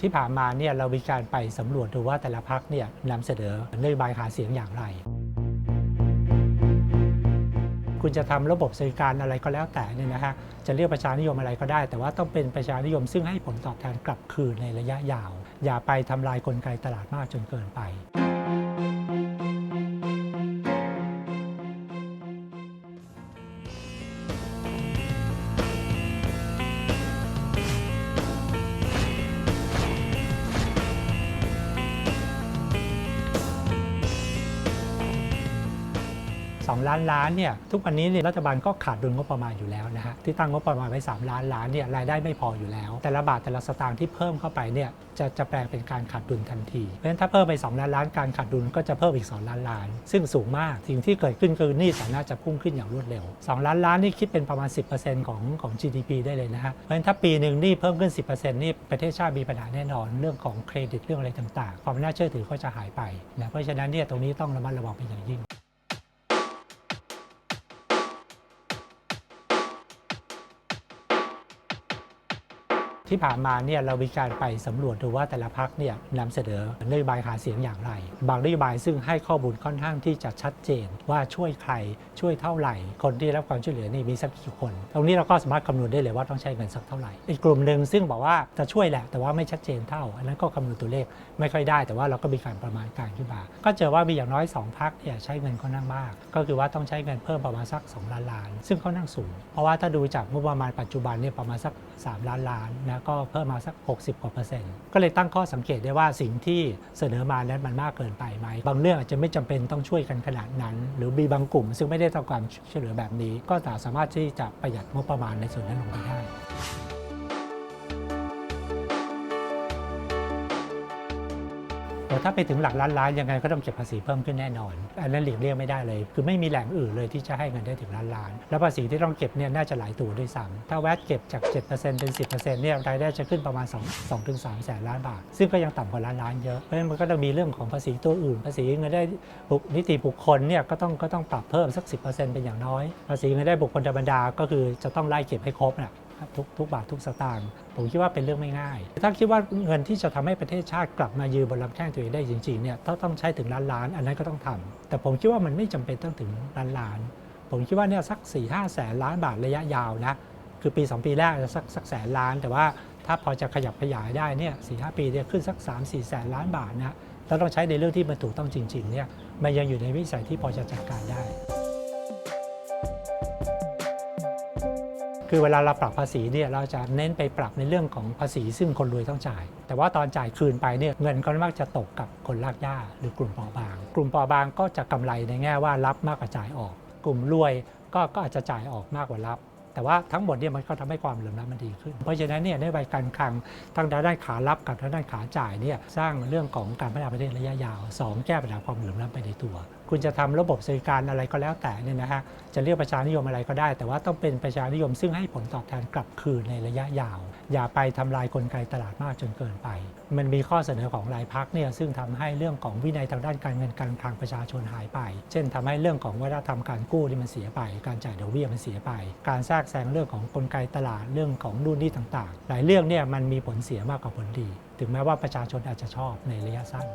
ที่ผ่านมาเนี่ยเรามีการไปสำรวจดูว่าแต่ละพักเนี่ยนำเสนอนโยบายหาเสียงอย่างไร คุณจะทำระบบสวัสดิการอะไรก็แล้วแต่เนี่ยนะฮะจะเรียกประชานิยมอะไรก็ได้ แต่ว่าต้องเป็นประชานิยมซึ่งให้ผลตอบแทนกลับคืนในระยะยาว อย่าไปทำลายกลไกตลาดมากจนเกินไป 2 ล้านล้านเนี่ยทุกวันนี้เนี่ยรัฐบาลก็ขาดดุลงบประมาณอยู่แล้วนะฮะที่ตั้งงบประมาณไว้3ล้านล้านเนี่ยรายได้ไม่พออยู่แล้ว แต่ละบาทแต่ละสตางค์ที่เพิ่มเข้าไปเนี่ยจะจะแปลงเป็นการขาดดุลทันที เพราะฉะนั้นถ้าเพิ่มไป 2 ล้านล้านการขาดดุลก็จะเพิ่มอีก 2 ล้านล้าน ซึ่งสูงมากสิ่งที่เกิดขึ้นคือหนี้สาธารณะจะพุ่งขึ้นอย่างรวดเร็ว 2 ล้านล้านนี่คิดเป็นประมาณ 10%ของของ GDP ได้เลยนะฮะเพราะฉะนั้นถ้าปีหนึ่งหนี้เพิ่มขึ้น 10%นี่ประเทศชาติมีปัญหาแน่นอนเรื่องของเครดิตเรื่องอะไรต่างๆ ความน่าเชื่อถือก็จะหายไปนะเพราะฉะนั้นเนี่ยตรงนี้ต้องระมัดระวังเป็นอย่างยิ่ง ที่ผ่านมาเนี่ยเรามีการไปสำรวจดูว่าแต่ละพักเนี่ยนำเสนอนโยบายหาเสียงอย่างไร บางนโยบายซึ่งให้ข้อมูลค่อนข้างที่จะชัดเจน ว่าช่วยใครช่วยเท่าไหร่ คนที่รับความช่วยเหลือนี่มีสักกี่คน ตรงนี้เราก็สามารถคำนวณได้เลยว่าต้องใช้เงินสักเท่าไหร่ อีกกลุ่มหนึ่งซึ่งบอกว่าจะช่วยแหละแต่ว่าไม่ชัดเจนเท่า อันนั้นก็คำนวณตัวเลขไม่ค่อยได้ แต่ว่าเราก็มีการประมาณการขึ้นมาก็เจอว่ามีอย่างน้อย2พักเนี่ยใช้เงินค่อนข้างมาก ก็คือว่าต้องใช้เงินเพิ่มประมาณสัก 2 ล้านล้าน ซึ่งค่อนข้างสูง เพราะว่าถ้าดูจากงบประมาณปัจจุบันเนี่ยประมาณสัก 3 ล้านล้านนะก็เพิ่มมาสัก 60กว่าเปอร์เซ็นต์ก็เลยตั้งข้อสังเกตได้ว่าสิ่งที่เสนอมานั้นมันมากเกินไปไหม บางเรื่องอาจจะไม่จำเป็นต้องช่วยกันขนาดนั้น หรือมีบางกลุ่ม ซึ่งไม่ได้ต้องการช่วยเหลือแบบนี้ ก็สามารถที่จะประหยัดงบประมาณในส่วนนั้นลงไปได้ แต่ถ้าไปถึงหลักล้านล้านยังไงก็ต้องเก็บภาษีเพิ่มขึ้นแน่นอน อันนั้นหลีกเลี่ยงไม่ได้เลย คือไม่มีแหล่งอื่นเลยที่จะให้เงินได้ถึงล้านล้าน แล้วภาษีที่ต้องเก็บเนี่ยน่าจะหลายตัวด้วยซ้ำถ้าแวดเก็บจาก 7%เป็น 10%เนี่ยรายได้จะขึ้นประมาณ2 2ถึง3แสนล้านบาท ซึ่งก็ยังต่ำกว่าล้านล้านเยอะเพราะฉะนั้นมันก็ต้องมีเรื่องของภาษีตัวอื่น ภาษีเงินได้บุคนิติบุคคลเนี่ยก็ต้องก็ต้องปรับเพิ่มสัก 10%เป็นอย่างน้อย ภาษีเงินได้บุคคลธรรมดาก็คือจะต้องไล่เก็บให้ครบนะ ทุกทุกบาททุกสตางค์ผมคิดว่าเป็นเรื่องไม่ง่าย ถ้าคิดว่าเงินที่จะทำให้ประเทศชาติกลับมายืนบนลำแข้งตัวเองได้จริงๆเนี่ยถ้าต้องใช้ถึงล้านล้านอันนั้นก็ต้องทำแต่ผมคิดว่ามันไม่จำเป็นต้องถึงล้านล้าน ผมคิดว่าเนี่ยสัก4ี่ห้าแสนล้านบาทระยะยาวนะคือปี 2 ปีแรกจะสักสักแสนล้าน แต่ว่าถ้าพอจะขยับขยายได้เนี่ยสี่ห้าปีเนี่ยขึ้นสัก 3 4แสนล้านบาทนะแล้วต้องใช้ในเรื่องที่มันถูกต้องจริงๆเนี่ยมันยังอยู่ในวิสัยที่พอจะจัดการได้ คือเวลาเราปรับภาษีเนี่ยเราจะเน้นไปปรับในเรื่องของภาษีซึ่งคนรวยต้องจ่าย แต่ว่าตอนจ่ายคืนไปเนี่ยเงินก็มักจะตกกับคนลากหญ้าหรือกลุ่มเปราะบาง กลุ่มเปราะบางก็จะกำไรในแง่ว่ารับมากกว่าจ่ายออก กลุ่มรวยก็ก็อาจจะจ่ายออกมากกว่ารับ แต่ว่าทั้งหมดเนี่ยมันก็ทำให้ความเหลื่อมล้ำมันดีขึ้น เพราะฉะนั้นเนี่ยในโยบการคลังทั้งด้านขารับกับทางด้านขาจ่ายเนี่ยสร้างเรื่องของการพัฒนาประเทศระยะยาวสองแก้ปัญหาความเหลื่อมล้ำไปในตัว คุณจะทำระบบสวัสดิการอะไรก็แล้วแต่เนี่ยนะฮะจะเรียกประชานิยมอะไรก็ได้ แต่ว่าต้องเป็นประชานิยมซึ่งให้ผลตอบแทนกลับคืนในระยะยาว อย่าไปทำลายกลไกตลาดมากจนเกินไป มันมีข้อเสนอของรายพักเนี่ยซึ่งทำให้เรื่องของวินัยทางด้านการเงินการคลังประชาชนหายไป เช่นทำให้เรื่องของวัฒนธรรมการกู้ที่มันเสียไป การจ่ายดอกเบี้ยมันเสียไป การแทรกแซงเรื่องของกลไกตลาดเรื่องของนู่นนี่ต่างๆ หลายเรื่องเนี่ยมันมีผลเสียมากกว่าผลดี ถึงแม้ว่าประชาชนอาจจะชอบในระยะสั้น